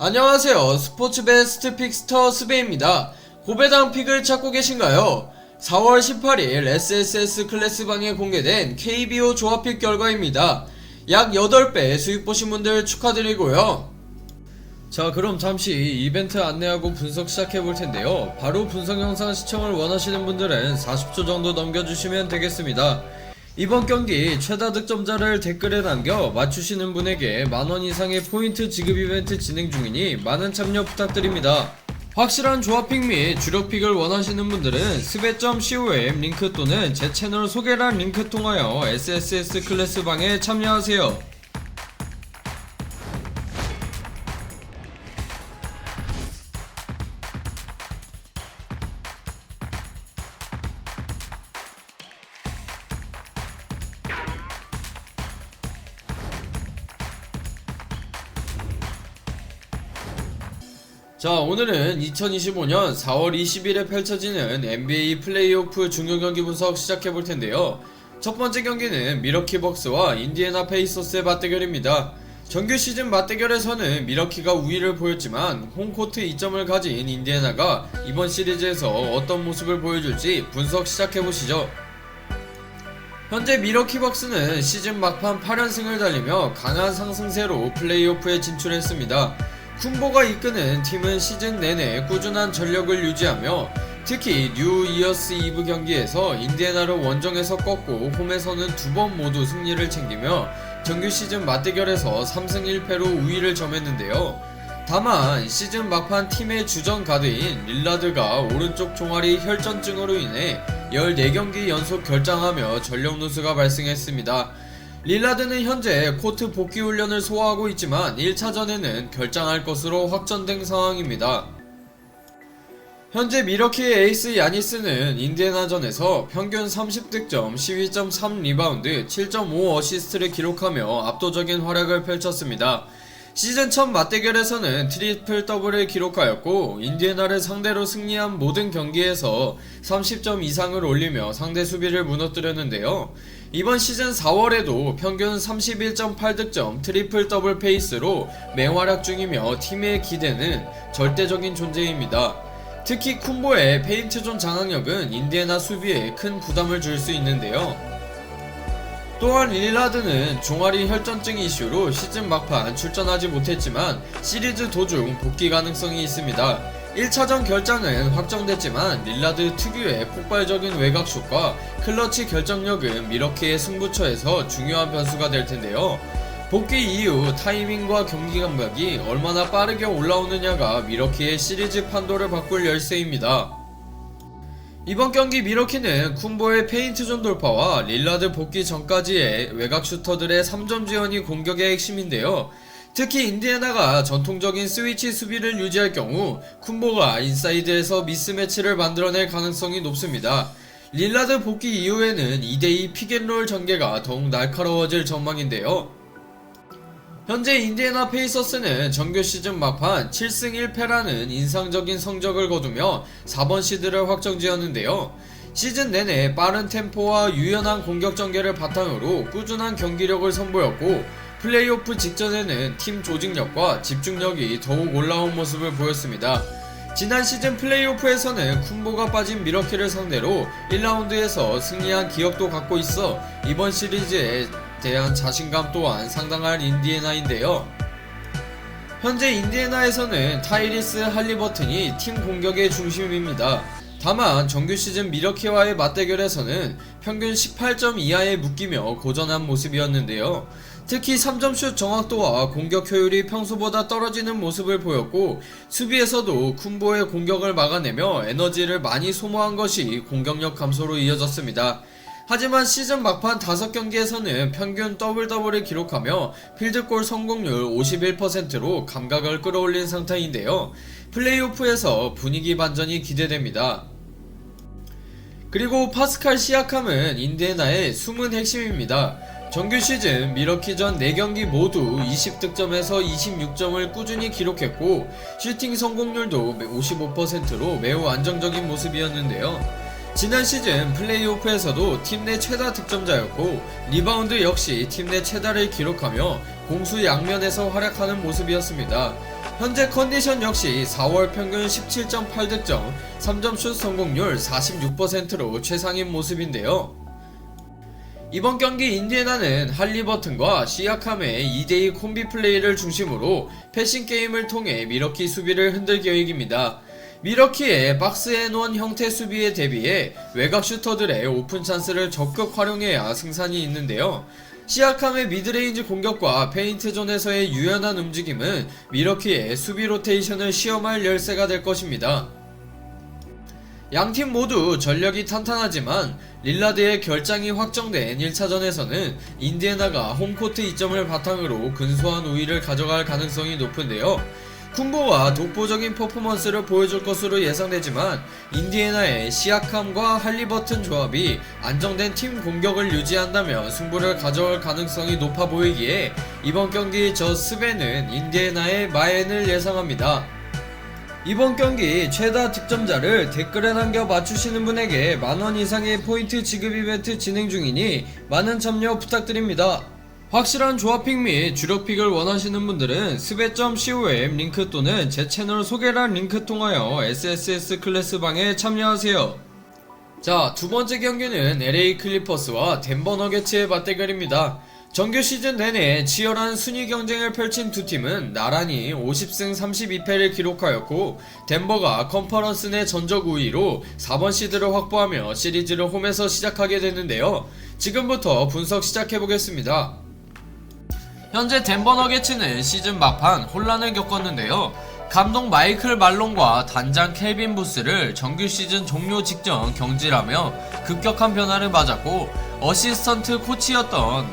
안녕하세요. 스포츠 베스트 픽스터 스베입니다. 고배당 픽을 찾고 계신가요? 4월 18일 SSS 클래스방에 공개된 KBO 조합픽 결과입니다. 약 8배 수익 보신 분들 축하드리고요. 자 그럼 잠시 이벤트 안내하고 분석 시작해 볼 텐데요. 바로 분석 영상 시청을 원하시는 분들은 40초 정도 넘겨주시면 되겠습니다. 이번 경기 최다 득점자를 댓글에 남겨 맞추시는 분에게 만원 이상의 포인트 지급 이벤트 진행 중이니 많은 참여 부탁드립니다. 확실한 조합픽 및 주력픽을 원하시는 분들은 스베.com 링크 또는 제 채널 소개란 링크 통하여 SSS 클래스 방에 참여하세요. 자, 오늘은 2025년 4월 20일에 펼쳐지는 NBA 플레이오프 중요 경기 분석 시작해 볼 텐데요. 첫 번째 경기는 미러키 벅스와 인디애나 페이서스의 맞대결입니다. 정규 시즌 맞대결에서는 미러키가 우위를 보였지만 홈코트 2점을 가진 인디애나가 이번 시리즈에서 어떤 모습을 보여줄지 분석 시작해 보시죠. 현재 미러키 벅스는 시즌 막판 8연승을 달리며 강한 상승세로 플레이오프에 진출했습니다. 쿤보가 이끄는 팀은 시즌 내내 꾸준한 전력을 유지하며 특히 뉴 이어스 이브 경기에서 인디애나를 원정에서 꺾고 홈에서는 두 번 모두 승리를 챙기며 정규 시즌 맞대결에서 3승 1패로 우위를 점했는데요. 다만 시즌 막판 팀의 주전 가드인 릴라드가 오른쪽 종아리 혈전증으로 인해 14경기 연속 결장하며 전력 누수가 발생했습니다. 릴라드는 현재 코트 복귀 훈련을 소화하고 있지만 1차전에는 결장할 것으로 확정된 상황입니다. 현재 미러키의 에이스 야니스는 인디애나전에서 평균 30득점, 12.3 리바운드, 7.5 어시스트를 기록하며 압도적인 활약을 펼쳤습니다. 시즌 첫 맞대결에서는 트리플 더블을 기록하였고 인디애나를 상대로 승리한 모든 경기에서 30점 이상을 올리며 상대 수비를 무너뜨렸는데요. 이번 시즌 4월에도 평균 31.8득점 트리플 더블 페이스로 맹활약 중이며 팀의 기대는 절대적인 존재입니다. 특히 쿤보의 페인트존 장악력은 인디애나 수비에 큰 부담을 줄 수 있는데요. 또한 릴라드는 종아리 혈전증 이슈로 시즌 막판 출전하지 못했지만 시리즈 도중 복귀 가능성이 있습니다. 1차전 결장은 확정됐지만 릴라드 특유의 폭발적인 외곽슛과 클러치 결정력은 미러키의 승부처에서 중요한 변수가 될 텐데요. 복귀 이후 타이밍과 경기 감각이 얼마나 빠르게 올라오느냐가 미러키의 시리즈 판도를 바꿀 열쇠입니다. 이번 경기 미러키는 쿤보의 페인트존 돌파와 릴라드 복귀 전까지의 외곽 슈터들의 3점 지원이 공격의 핵심인데요. 특히 인디애나가 전통적인 스위치 수비를 유지할 경우 쿤보가 인사이드에서 미스매치를 만들어낼 가능성이 높습니다. 릴라드 복귀 이후에는 2대2 픽앤롤 전개가 더욱 날카로워질 전망인데요. 현재 인디애나 페이서스는 정규 시즌 막판 7승 1패라는 인상적인 성적을 거두며 4번 시드를 확정지었는데요. 시즌 내내 빠른 템포와 유연한 공격 전개를 바탕으로 꾸준한 경기력을 선보였고 플레이오프 직전에는 팀 조직력과 집중력이 더욱 올라온 모습을 보였습니다. 지난 시즌 플레이오프에서는 쿤보가 빠진 미러키를 상대로 1라운드에서 승리한 기억도 갖고 있어 이번 시리즈에 대한 자신감 또한 상당한 인디애나인데요. 현재 인디애나에서는 타이리스 할리버튼이 팀 공격의 중심입니다. 다만 정규 시즌 미러키와의 맞대결에서는 평균 18점 이하에 묶이며 고전한 모습이었는데요. 특히 3점슛 정확도와 공격 효율이 평소보다 떨어지는 모습을 보였고 수비에서도 쿤보의 공격을 막아내며 에너지를 많이 소모한 것이 공격력 감소로 이어졌습니다. 하지만 시즌 막판 5경기에서는 평균 더블 더블을 기록하며 필드골 성공률 51%로 감각을 끌어올린 상태인데요. 플레이오프에서 분위기 반전이 기대됩니다. 그리고 파스칼 시아캄은 인디애나의 숨은 핵심입니다. 정규 시즌 미러키전 4경기 모두 20득점에서 26점을 꾸준히 기록했고 슈팅 성공률도 55%로 매우 안정적인 모습이었는데요. 지난 시즌 플레이오프에서도 팀 내 최다 득점자였고 리바운드 역시 팀 내 최다를 기록하며 공수 양면에서 활약하는 모습이었습니다. 현재 컨디션 역시 4월 평균 17.8득점, 3점 슛 성공률 46%로 최상인 모습인데요. 이번 경기 인디애나는 할리버튼과 시아캄의 2대2 콤비 플레이를 중심으로 패싱 게임을 통해 미러키 수비를 흔들 계획입니다. 미러키의 박스앤원 형태 수비에 대비해 외곽 슈터들의 오픈 찬스를 적극 활용해야 승산이 있는데요. 시아캄의 미드레인지 공격과 페인트존에서의 유연한 움직임은 미러키의 수비 로테이션을 시험할 열쇠가 될 것입니다. 양팀 모두 전력이 탄탄하지만 릴라드의 결장이 확정된 1차전에서는 인디애나가 홈코트 이점을 바탕으로 근소한 우위를 가져갈 가능성이 높은데요. 쿤보와 독보적인 퍼포먼스를 보여줄 것으로 예상되지만 인디애나의 시아캄과 할리버튼 조합이 안정된 팀 공격을 유지한다면 승부를 가져올 가능성이 높아 보이기에 이번 경기 저 스베는 인디애나의 마엔을 예상합니다. 이번 경기 최다 득점자를 댓글에 남겨 맞추시는 분에게 만원 이상의 포인트 지급 이벤트 진행 중이니 많은 참여 부탁드립니다. 확실한 조합픽 및 주력픽을 원하시는 분들은 스베.com 링크 또는 제 채널 소개란 링크 통하여 SSS 클래스 방에 참여하세요. 자, 두 번째 경기는 LA 클리퍼스와 덴버 너게츠의 맞대결입니다. 정규 시즌 내내 치열한 순위 경쟁을 펼친 두 팀은 나란히 50승 32패를 기록하였고 덴버가 컨퍼런스 내 전적 우위로 4번 시드를 확보하며 시리즈를 홈에서 시작하게 됐는데요. 지금부터 분석 시작해 보겠습니다. 현재 덴버 너게츠는 시즌 막판 혼란을 겪었는데요. 감독 마이클 말론과 단장 켈빈 부스를 정규 시즌 종료 직전 경질하며 급격한 변화를 맞았고 어시스턴트 코치였던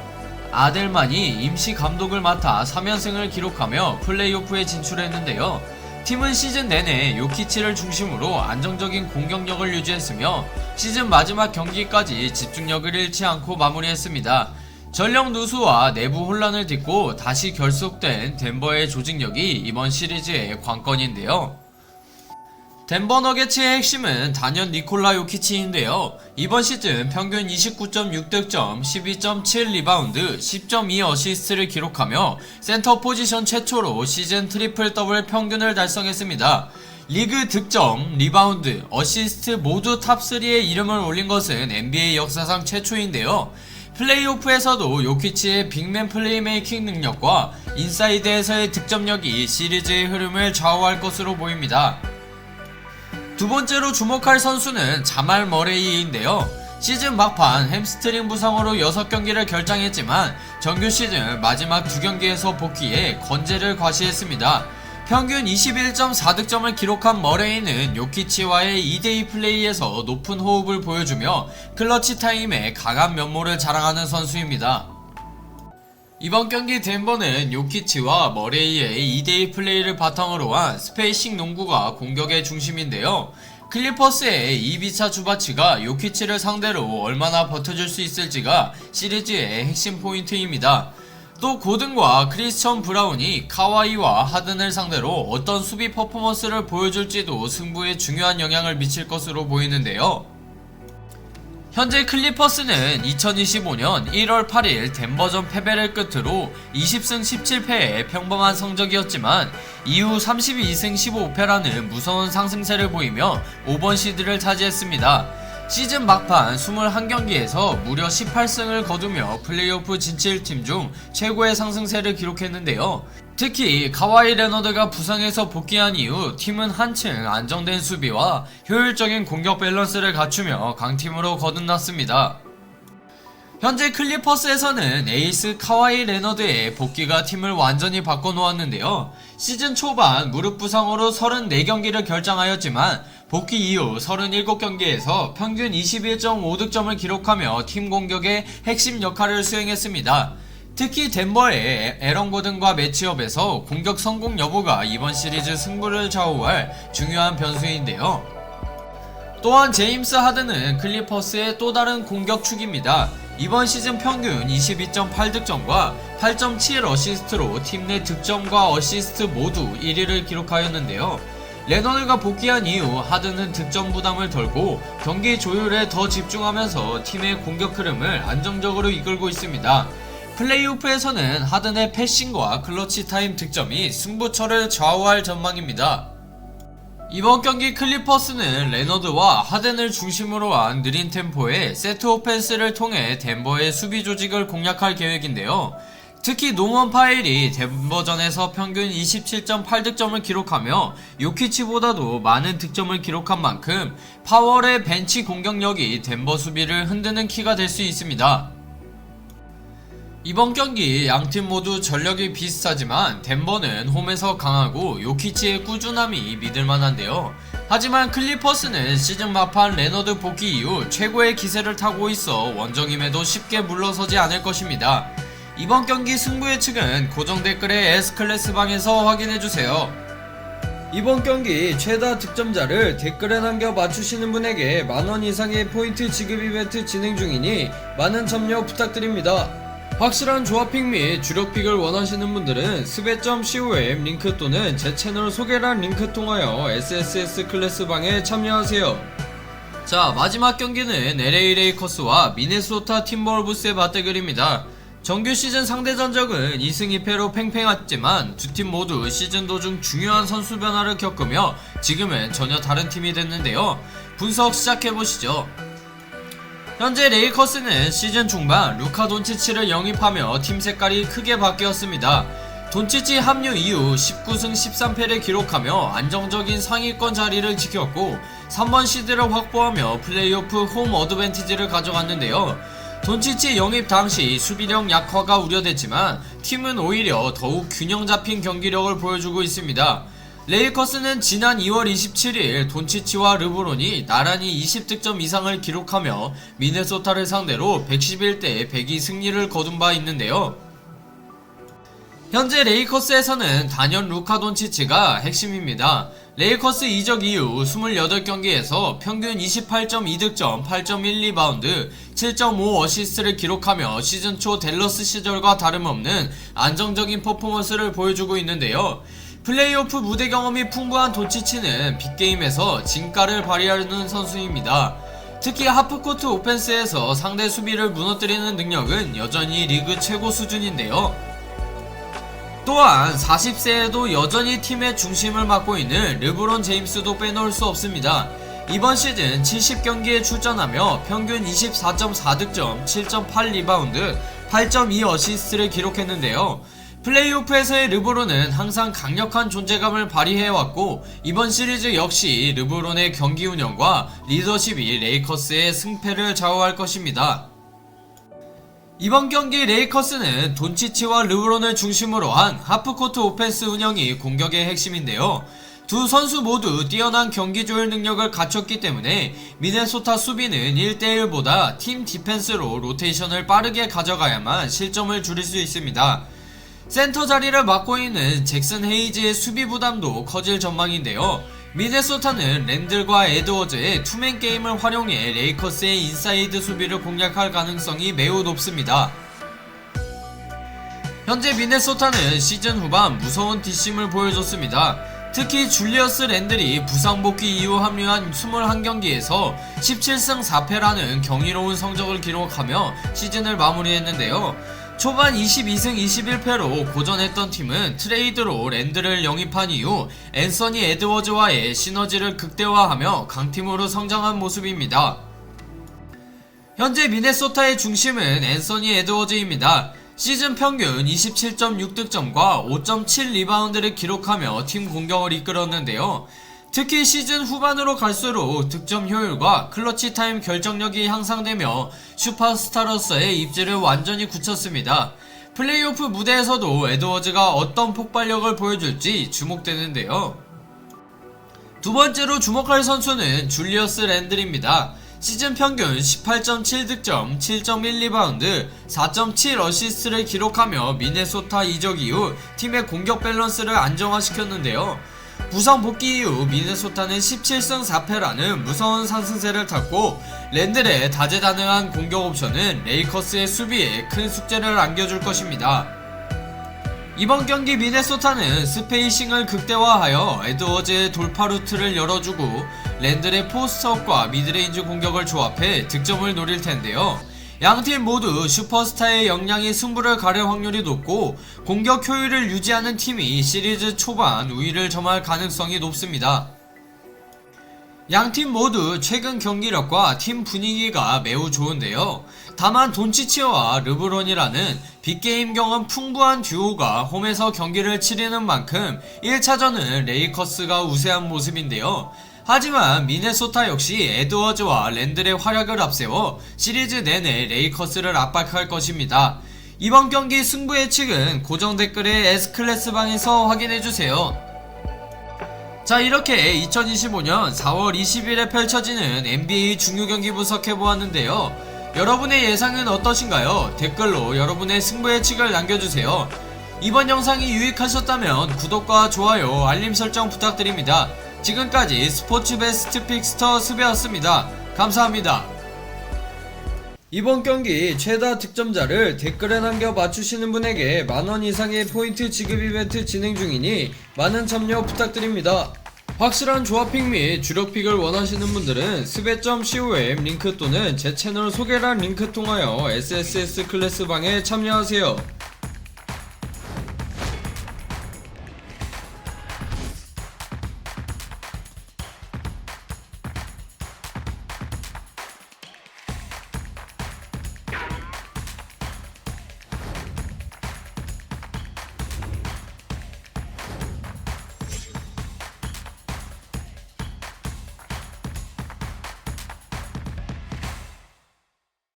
아델만이 임시 감독을 맡아 3연승을 기록하며 플레이오프에 진출했는데요. 팀은 시즌 내내 요키치를 중심으로 안정적인 공격력을 유지했으며 시즌 마지막 경기까지 집중력을 잃지 않고 마무리했습니다. 전력 누수와 내부 혼란을 딛고 다시 결속된 덴버의 조직력이 이번 시리즈의 관건인데요. 덴버 너게츠의 핵심은 단연 니콜라 요키치인데요. 이번 시즌 평균 29.6득점, 12.7 리바운드, 10.2 어시스트를 기록하며 센터 포지션 최초로 시즌 트리플 더블 평균을 달성했습니다. 리그 득점, 리바운드, 어시스트 모두 탑3에 이름을 올린 것은 NBA 역사상 최초인데요. 플레이오프에서도 요키치의 빅맨 플레이메이킹 능력과 인사이드에서의 득점력이 시리즈의 흐름을 좌우할 것으로 보입니다. 두 번째로 주목할 선수는 자말 머레이인데요. 시즌 막판 햄스트링 부상으로 6경기를 결장했지만 정규 시즌 마지막 두 경기에서 복귀해 건재를 과시했습니다. 평균 21.4득점을 기록한 머레이는 요키치와의 2대2 플레이에서 높은 호흡을 보여주며 클러치 타임에 강한 면모를 자랑하는 선수입니다. 이번 경기 덴버는 요키치와 머레이의 2대2 플레이를 바탕으로 한 스페이싱 농구가 공격의 중심인데요. 클리퍼스의 2비차 주바치가 요키치를 상대로 얼마나 버텨줄 수 있을지가 시리즈의 핵심 포인트입니다. 또 고든과 크리스천 브라운이 카와이와 하든을 상대로 어떤 수비 퍼포먼스를 보여줄지도 승부에 중요한 영향을 미칠 것으로 보이는데요. 현재 클리퍼스는 2025년 1월 8일 덴버전 패배를 끝으로 20승 17패의 평범한 성적이었지만 이후 32승 15패라는 무서운 상승세를 보이며 5번 시드를 차지했습니다. 시즌 막판 21경기에서 무려 18승을 거두며 플레이오프 진출팀 중 최고의 상승세를 기록했는데요. 특히 카와이 레너드가 부상에서 복귀한 이후 팀은 한층 안정된 수비와 효율적인 공격 밸런스를 갖추며 강팀으로 거듭났습니다. 현재 클리퍼스에서는 에이스 카와이 레너드의 복귀가 팀을 완전히 바꿔놓았는데요. 시즌 초반 무릎 부상으로 34경기를 결장하였지만 복귀 이후 37경기에서 평균 21.5득점을 기록하며 팀 공격의 핵심 역할을 수행했습니다. 특히 덴버의 에런 고든과 매치업에서 공격 성공 여부가 이번 시리즈 승부를 좌우할 중요한 변수인데요. 또한 제임스 하든은 클리퍼스의 또 다른 공격축입니다. 이번 시즌 평균 22.8득점과 8.7 어시스트로 팀 내 득점과 어시스트 모두 1위를 기록하였는데요. 레너드가 복귀한 이후 하든은 득점 부담을 덜고 경기 조율에 더 집중하면서 팀의 공격 흐름을 안정적으로 이끌고 있습니다. 플레이오프에서는 하든의 패싱과 클러치 타임 득점이 승부처를 좌우할 전망입니다. 이번 경기 클리퍼스는 레너드와 하든을 중심으로 한 느린 템포의 세트 오펜스를 통해 덴버의 수비 조직을 공략할 계획인데요. 특히 노먼 파일이 덴버전에서 평균 27.8득점을 기록하며 요키치보다도 많은 득점을 기록한 만큼 파월의 벤치 공격력이 덴버 수비를 흔드는 키가 될 수 있습니다. 이번 경기 양팀 모두 전력이 비슷하지만 덴버는 홈에서 강하고 요키치의 꾸준함이 믿을만한데요. 하지만 클리퍼스는 시즌 막판 레너드 복귀 이후 최고의 기세를 타고 있어 원정임에도 쉽게 물러서지 않을 것입니다. 이번 경기 승부 예측은 고정 댓글에 S클래스 방에서 확인해주세요. 이번 경기 최다 득점자를 댓글에 남겨 맞추시는 분에게 만원 이상의 포인트 지급 이벤트 진행 중이니 많은 참여 부탁드립니다. 확실한 조합픽 및 주력픽을 원하시는 분들은 스베.com 링크 또는 제 채널 소개란 링크 통하여 SSS 클래스 방에 참여하세요. 자 마지막 경기는 LA 레이커스와 미네소타 팀버wolves의 맞대결입니다. 정규 시즌 상대 전적은 2승 2패로 팽팽했지만 두 팀 모두 시즌 도중 중요한 선수 변화를 겪으며 지금은 전혀 다른 팀이 됐는데요. 분석 시작해보시죠. 현재 레이커스는 시즌 중반 루카 돈치치를 영입하며 팀 색깔이 크게 바뀌었습니다. 돈치치 합류 이후 19승 13패를 기록하며 안정적인 상위권 자리를 지켰고 3번 시드를 확보하며 플레이오프 홈 어드밴티지를 가져갔는데요. 돈치치 영입 당시 수비력 약화가 우려됐지만 팀은 오히려 더욱 균형 잡힌 경기력을 보여주고 있습니다. 레이커스는 지난 2월 27일 돈치치와 르브론이 나란히 20득점 이상을 기록하며 미네소타를 상대로 111대 102 승리를 거둔 바 있는데요. 현재 레이커스에서는 단연 루카 돈치치가 핵심입니다. 레이커스 이적 이후 28경기에서 평균 28.2득점, 8.1리바운드, 7.5 어시스트를 기록하며 시즌 초 댈러스 시절과 다름없는 안정적인 퍼포먼스를 보여주고 있는데요. 플레이오프 무대 경험이 풍부한 돈치치는 빅게임에서 진가를 발휘하는 선수입니다. 특히 하프코트 오펜스에서 상대 수비를 무너뜨리는 능력은 여전히 리그 최고 수준인데요. 또한 40세에도 여전히 팀의 중심을 맡고 있는 르브론 제임스도 빼놓을 수 없습니다. 이번 시즌 70경기에 출전하며 평균 24.4득점, 7.8 리바운드, 8.2 어시스트를 기록했는데요. 플레이오프에서의 르브론은 항상 강력한 존재감을 발휘해왔고 이번 시리즈 역시 르브론의 경기 운영과 리더십이 레이커스의 승패를 좌우할 것입니다. 이번 경기 레이커스는 돈치치와 르브론을 중심으로 한 하프코트 오펜스 운영이 공격의 핵심인데요. 두 선수 모두 뛰어난 경기 조율 능력을 갖췄기 때문에 미네소타 수비는 1대1보다 팀 디펜스로 로테이션을 빠르게 가져가야만 실점을 줄일 수 있습니다. 센터 자리를 맡고 있는 잭슨 헤이즈의 수비 부담도 커질 전망인데요. 미네소타는 랜들과 에드워즈의 투맨 게임을 활용해 레이커스의 인사이드 수비를 공략할 가능성이 매우 높습니다. 현재 미네소타는 시즌 후반 무서운 뒷심을 보여줬습니다. 특히 줄리어스 랜들이 부상 복귀 이후 합류한 21경기에서 17승 4패라는 경이로운 성적을 기록하며 시즌을 마무리했는데요. 초반 22승 21패로 고전했던 팀은 트레이드로 랜드를 영입한 이후 앤서니 에드워즈와의 시너지를 극대화하며 강팀으로 성장한 모습입니다. 현재 미네소타의 중심은 앤서니 에드워즈입니다. 시즌 평균 27.6득점과 5.7 리바운드를 기록하며 팀 공격을 이끌었는데요. 특히 시즌 후반으로 갈수록 득점 효율과 클러치 타임 결정력이 향상되며 슈퍼스타로서의 입지를 완전히 굳혔습니다. 플레이오프 무대에서도 에드워즈가 어떤 폭발력을 보여줄지 주목되는데요. 두 번째로 주목할 선수는 줄리어스 랜들입니다. 시즌 평균 18.7 득점, 7.1 리바운드, 4.7 어시스트를 기록하며 미네소타 이적 이후 팀의 공격 밸런스를 안정화시켰는데요. 부상 복귀 이후 미네소타는 17승 4패라는 무서운 상승세를 탔고 랜들의 다재다능한 공격 옵션은 레이커스의 수비에 큰 숙제를 안겨줄 것입니다. 이번 경기 미네소타는 스페이싱을 극대화하여 에드워즈의 돌파 루트를 열어주고 랜들의 포스트업과 미드레인지 공격을 조합해 득점을 노릴 텐데요. 양팀 모두 슈퍼스타의 역량이 승부를 가릴 확률이 높고 공격 효율을 유지하는 팀이 시리즈 초반 우위를 점할 가능성이 높습니다. 양팀 모두 최근 경기력과 팀 분위기가 매우 좋은데요. 다만 돈치치와 르브론이라는 빅게임 경험 풍부한 듀오가 홈에서 경기를 치르는 만큼 1차전은 레이커스가 우세한 모습인데요. 하지만 미네소타 역시 에드워즈와 랜들의 활약을 앞세워 시리즈 내내 레이커스를 압박할 것입니다. 이번 경기 승부 예측은 고정 댓글에 S클래스 방에서 확인해주세요. 자 이렇게 2025년 4월 20일에 펼쳐지는 NBA 중요 경기 분석해보았는데요. 여러분의 예상은 어떠신가요? 댓글로 여러분의 승부 예측을 남겨주세요. 이번 영상이 유익하셨다면 구독과 좋아요, 알림 설정 부탁드립니다. 지금까지 스포츠 베스트 픽스터 수배였습니다. 감사합니다. 이번 경기 최다 득점자를 댓글에 남겨 맞추시는 분에게 만원 이상의 포인트 지급 이벤트 진행 중이니 많은 참여 부탁드립니다. 확실한 조합픽 및 주력픽을 원하시는 분들은 스베.com 링크 또는 제 채널 소개란 링크 통하여 SSS 클래스 방에 참여하세요.